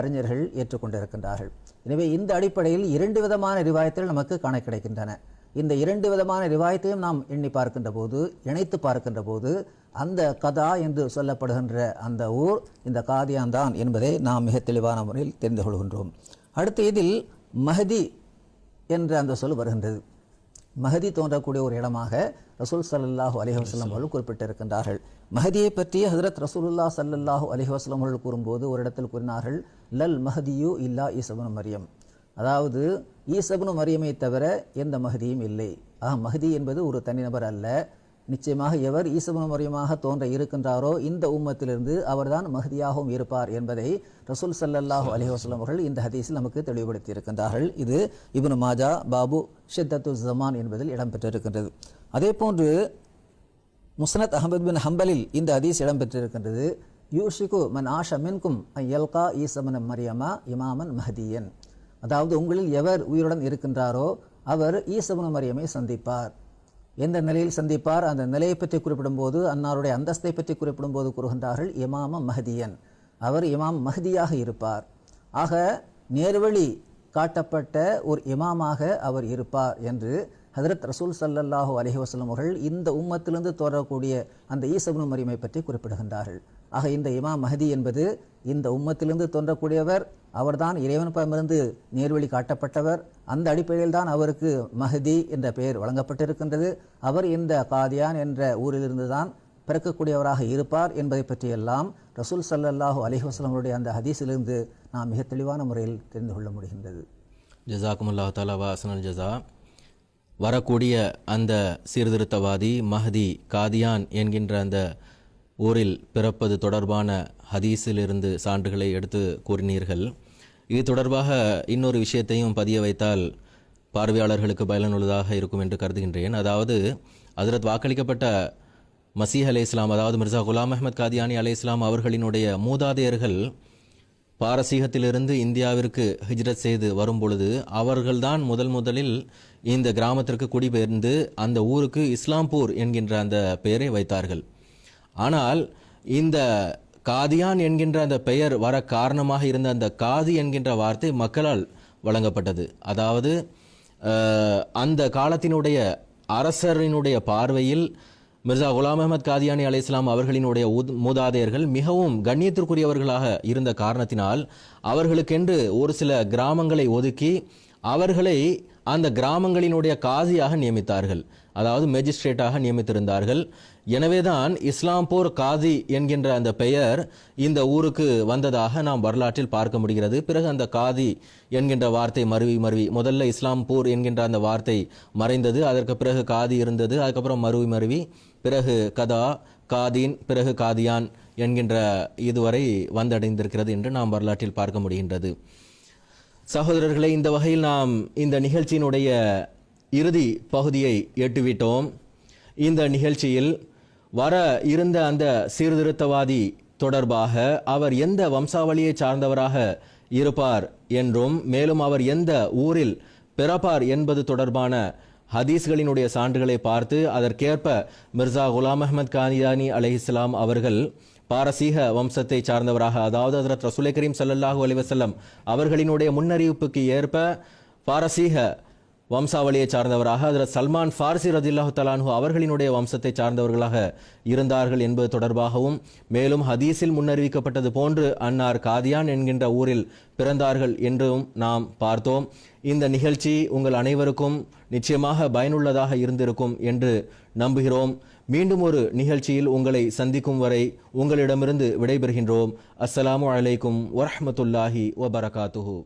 அறிஞர்கள் ஏற்றுக்கொண்டிருக்கின்றார்கள். எனவே இந்த அடிப்படையில் இரண்டு விதமான ரிவாயத்தில் நமக்கு காண கிடைக்கின்றன. இந்த இரண்டு விதமான ரிவாயத்தையும் நாம் எண்ணி பார்க்கின்ற போது இணைத்து பார்க்கின்ற போது அந்த கதா என்று சொல்லப்படுகின்ற அந்த ஊர் இந்த காதியான்தான் என்பதை நாம் மிக தெளிவான முறையில் தெரிந்து கொள்கின்றோம். அடுத்து இதில் மஹதி என்ற அந்த சொல் வருகின்றது. மஹதி தோன்றக்கூடிய ஒரு இடமாக ரசூல் ஸல்லல்லாஹு அலைஹி வஸல்லம் அவர்கள் குறிப்பிட்டிருக்கின்றார்கள். மஹதியை பற்றி ஹஜரத் ரசூலுல்லாஹ் ஸல்லல்லாஹு அலைஹி வஸல்லம் அவர்கள் கூறும்போது ஒரு இடத்தில் கூறினார்கள் லல் மஹதியு இல்லா ஈசபுன் மரியம். அதாவது ஈசபுன் மரியமை தவிர எந்த மஹதியும் இல்லை. ஆக மஹதி என்பது ஒரு தனிநபர் அல்ல. நிச்சயமாக எவர் ஈசபுன் மரியமாக தோன்ற இருக்கின்றாரோ இந்த உம்மத்திலிருந்து அவர்தான் மஹதியாகவும் இருப்பார் என்பதை ரசூல் ஸல்லல்லாஹு அலைஹி வஸல்லம் அவர்கள் இந்த ஹதீஸில் நமக்கு தெளிவுபடுத்தி இருக்கின்றார்கள் இது இப்னு மாஜா பாபு ஷித்தத்து ஜமான் என்பதில் இடம்பெற்றிருக்கின்றது. அதே போன்று முஸ்னத் அஹமது பின் ஹம்பலில் இந்த ஹதீஸ் இடம்பெற்றிருக்கின்றது. யூஷிகு மன் ஆஷ மின்கும் எல்கா ஈசமன் மரியமா இமாமன் மஹதியன். அதாவது உங்களில் எவர் உயிருடன் இருக்கின்றாரோ அவர் ஈசபுன மரியமை சந்திப்பார். எந்த நிலையில் சந்திப்பார்? அந்த நிலையை பற்றி குறிப்பிடும்போது அன்னாருடைய அந்தஸ்தை பற்றி குறிப்பிடும்போது கூறுகின்றார்கள் இமாம மஹதியன். அவர் இமாம் மஹதியாக இருப்பார். ஆக நேர்வழி காட்டப்பட்ட ஒரு இமாமாக அவர் இருப்பார் என்று ஹதரத் ரசூல் சல்லல்லாஹு அலஹி வசலம் அவர்கள் இந்த உம்மத்திலிருந்து தோறக்கூடிய அந்த ஈசபுனு மரியமை பற்றி குறிப்பிடுகின்றார்கள். ஆக இந்த இமாம் மஹதி என்பது இந்த உம்மத்திலிருந்து தோன்றக்கூடியவர் அவர்தான் இறைவனிடமிருந்து நேர்வழி காட்டப்பட்டவர். அந்த அடிப்படையில் தான் அவருக்கு மஹதி என்ற பெயர் வழங்கப்பட்டிருக்கின்றது. அவர் இந்த காதியான் என்ற ஊரிலிருந்து தான் பிறக்கக்கூடியவராக இருப்பார் என்பதை பற்றியெல்லாம் ரசூல் ஸல்லல்லாஹு அலைஹி வஸல்லம் அந்த ஹதீஸிலிருந்து நாம் மிக தெளிவான முறையில் தெரிந்து கொள்ள முடிகின்றது. ஜசாக்குமுல்லா தாலா வாசனல் ஜசா வரக்கூடிய அந்த சீர்திருத்தவாதி மஹதி காதியான் என்கின்ற அந்த ஊரில் பிறப்பது தொடர்பான ஹதீஸிலிருந்து சான்றுகளை எடுத்து கூறினீர்கள். இது தொடர்பாக இன்னொரு விஷயத்தையும் பதிய வைத்தால் பார்வையாளர்களுக்கு பயனுள்ளதாக இருக்கும் என்று கருதுகின்றேன். அதாவது அதிரத் வாக்களிக்கப்பட்ட மசீஹ் அலே இஸ்லாம் அதாவது மிர்சா குலாம் அஹமத் காதியானி அலே இஸ்லாம் அவர்களினுடைய மூதாதையர்கள் பாரசீகத்திலிருந்து இந்தியாவிற்கு ஹிஜ்ரத் செய்து வரும்பொழுது அவர்கள்தான் முதல் முதலில் இந்த கிராமத்திற்கு குடிபெயர்ந்து அந்த ஊருக்கு இஸ்லாம்பூர் என்கின்ற அந்த பெயரை வைத்தார்கள். ஆனால் இந்த காதியான் என்கின்ற அந்த பெயர் வர காரணமாக இருந்த அந்த காதி என்கின்ற வார்த்தை மக்களால் வழங்கப்பட்டது. அதாவது அந்த காலத்தினுடைய அரசரினுடைய பார்வையில் மிர்சா குலாம் அஹமத் காதியானி அலி இஸ்லாம் அவர்களினுடைய உத்- மூதாதையர்கள் மிகவும் கண்ணியத்திற்குரியவர்களாக இருந்த காரணத்தினால் அவர்களுக்கென்று ஒரு சில கிராமங்களை ஒதுக்கி அவர்களை அந்த கிராமங்களினுடைய காதியாக நியமித்தார்கள். அதாவது மேஜிஸ்ட்ரேட்டாக நியமித்திருந்தார்கள். எனவேதான் இஸ்லாம்பூர் காதி என்கின்ற அந்த பெயர் இந்த ஊருக்கு வந்ததாக நாம் வரலாற்றில் பார்க்க முடிகிறது. பிறகு அந்த காதி என்கின்ற வார்த்தை மருவி மருவி. முதல்ல இஸ்லாம்பூர் என்கின்ற அந்த வார்த்தை மறைந்தது. அதற்கு பிறகு காதி இருந்தது. அதுக்கப்புறம் மருவி மருவி. பிறகு கதா காதீன் பிறகு காதியான் என்கின்ற இதுவரை வந்தடைந்திருக்கிறது என்று நாம் வரலாற்றில் பார்க்க முடிகின்றது. சகோதரர்களை இந்த வகையில் நாம் இந்த நிகழ்ச்சியினுடைய இறுதி பகுதியை எட்டுவிட்டோம். இந்த நிகழ்ச்சியில் வர இருந்த அந்த சீர்திருத்தவாதி தொடர்பாக அவர் எந்த வம்சாவளியை சார்ந்தவராக இருப்பார் என்றும் மேலும் அவர் எந்த ஊரில் பிறப்பார் என்பது தொடர்பான ஹதீஸ்களினுடைய சான்றுகளை பார்த்து அதற்கேற்ப மிர்சா குலாம் அஹமத் கானியானி அலைஹிஸ்ஸலாம் அவர்கள் பாரசீக வம்சத்தை சார்ந்தவராக அதாவது அதரத் ரசுலை கரீம் ஸல்லல்லாஹு அலிவசல்லம் அவர்களினுடைய முன்னறிவிப்புக்கு ஏற்ப பாரசீக வம்சாவளியை சார்ந்தவராக அதில் சல்மான் ஃபார்சி ரதில்லாஹு தலான்ஹு அவர்களினுடைய வம்சத்தை சார்ந்தவர்களாக இருந்தார்கள் என்பது தொடர்பாகவும் மேலும் ஹதீஸில் முன்னறிவிக்கப்பட்டது போன்று அன்னார் காதியான் என்கின்ற ஊரில் பிறந்தார்கள் என்றும் நாம் பார்த்தோம். இந்த நிகழ்ச்சி உங்கள் அனைவருக்கும் நிச்சயமாக பயனுள்ளதாக இருந்திருக்கும் என்று நம்புகிறோம். மீண்டும் ஒரு நிகழ்ச்சியில் உங்களை சந்திக்கும் வரை உங்களிடமிருந்து விடைபெறுகின்றோம். அஸ்ஸலாமு அலைக்கும் வரஹ்மத்துல்லாஹி வபரகாத்துஹூ.